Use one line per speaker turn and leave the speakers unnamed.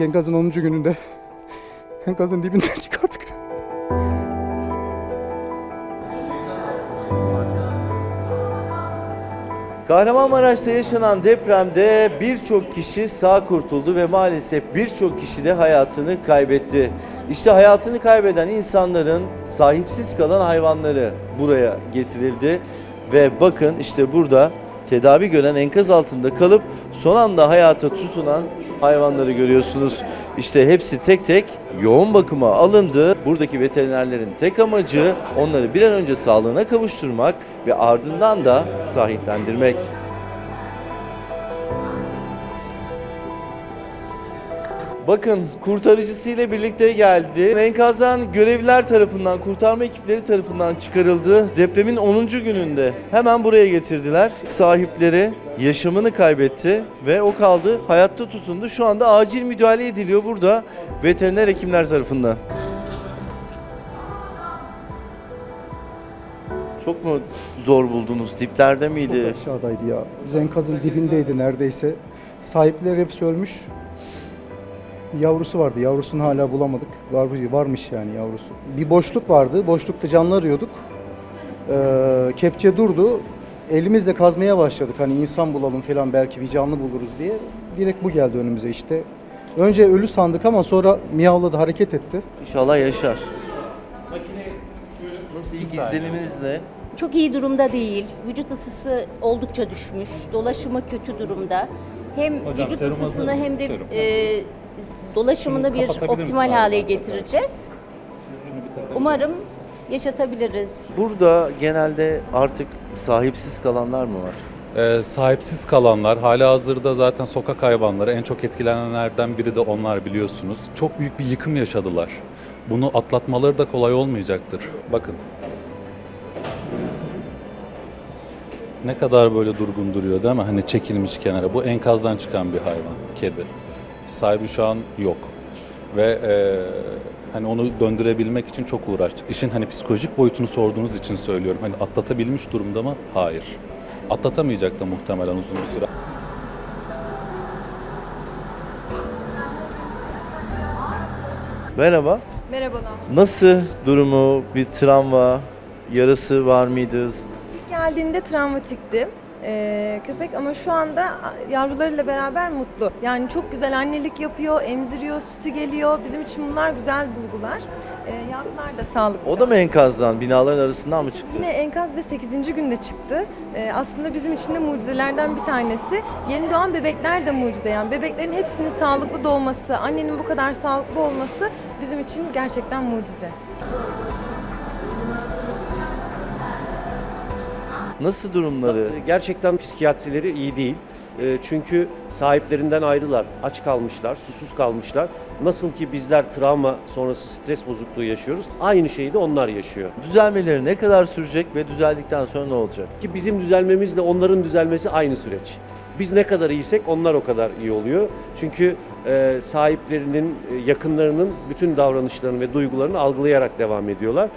Enkazın 10. gününde enkazın dibinden çıkardık.
Kahramanmaraş'ta yaşanan depremde birçok kişi sağ kurtuldu ve maalesef birçok kişi de hayatını kaybetti. İşte hayatını kaybeden insanların sahipsiz kalan hayvanları buraya getirildi ve bakın işte burada tedavi gören enkaz altında kalıp son anda hayata tutunan hayvanları görüyorsunuz. İşte hepsi tek tek yoğun bakıma alındı. Buradaki veterinerlerin tek amacı onları bir an önce sağlığına kavuşturmak ve ardından da sahiplendirmek. Bakın kurtarıcısıyla birlikte geldi. Enkazdan görevliler tarafından, kurtarma ekipleri tarafından çıkarıldı. Depremin 10. gününde hemen buraya getirdiler. Sahipleri yaşamını kaybetti ve o kaldı. Hayatta tutundu. Şu anda acil müdahale ediliyor burada veteriner hekimler tarafından. Çok mu zor buldunuz? Diplerde miydi?
Aşağıdaydı ya. Biz enkazın dibindeydi neredeyse. Sahipleri hepsi ölmüş. Yavrusu vardı. Yavrusunu hala bulamadık. Var, varmış yani yavrusu. Bir boşluk vardı. Boşlukta canlı arıyorduk. Ee, kepçe durdu. Elimizle kazmaya başladık. Hani insan bulalım falan belki bir canlı buluruz diye. Direkt bu geldi önümüze işte. Önce ölü sandık ama sonra miyavladı, hareket etti.
İnşallah yaşar. Nasıl ilk izleniminiz ne?
Çok iyi durumda değil. Vücut ısısı oldukça düşmüş. Dolaşımı kötü durumda. Hem
Hocam,
vücut
serum
ısısını
hazır
hem de
Serum.
e, dolaşımını
Şunu
bir
kapatabilir
optimal
misin
hale getireceğiz. Umarım yaşatabiliriz.
Burada genelde artık sahipsiz kalanlar mı var?
Ee, sahipsiz kalanlar, hala hazırda zaten sokak hayvanları en çok etkilenenlerden biri de onlar biliyorsunuz. Çok büyük bir yıkım yaşadılar. Bunu atlatmaları da kolay olmayacaktır. Bakın. Ne kadar böyle durgun duruyor değil mi? Hani çekilmiş kenara. Bu enkazdan çıkan bir hayvan, kedi. Sahibi şu an yok. Ve eee, hani onu döndürebilmek için çok uğraştık. İşin hani psikolojik boyutunu sorduğunuz için söylüyorum. Hani atlatabilmiş durumda mı? Hayır. Atlatamayacak da muhtemelen uzun bir süre.
Merhaba.
Merhabalar.
Nasıl durumu? Bir travma, yarası var mıydı?
Geldiğinde travmatikti ee, köpek ama şu anda yavrularıyla beraber mutlu. Yani çok güzel annelik yapıyor, emziriyor, sütü geliyor. Bizim için bunlar güzel bulgular. Ee, yavrular da sağlıklı.
O da mı enkazdan, binaların arasından mı çıktı?
Yine enkaz ve 8. günde çıktı. Ee, aslında bizim için de mucizelerden bir tanesi. Yeni doğan bebekler de mucize. Yani bebeklerin hepsinin sağlıklı doğması, annenin bu kadar sağlıklı olması bizim için gerçekten mucize.
Nasıl durumları?
Gerçekten psikiyatrileri iyi değil. E, Çünkü sahiplerinden ayrılar, aç kalmışlar, susuz kalmışlar. Nasıl ki bizler travma sonrası stres bozukluğu yaşıyoruz, aynı şeyi de onlar yaşıyor.
Düzelmeleri ne kadar sürecek ve düzeldikten sonra ne olacak?
Ki bizim düzelmemizle onların düzelmesi aynı süreç. Biz ne kadar iyiysek onlar o kadar iyi oluyor. Çünkü e, sahiplerinin, e, yakınlarının bütün davranışlarını ve duygularını algılayarak devam ediyorlar.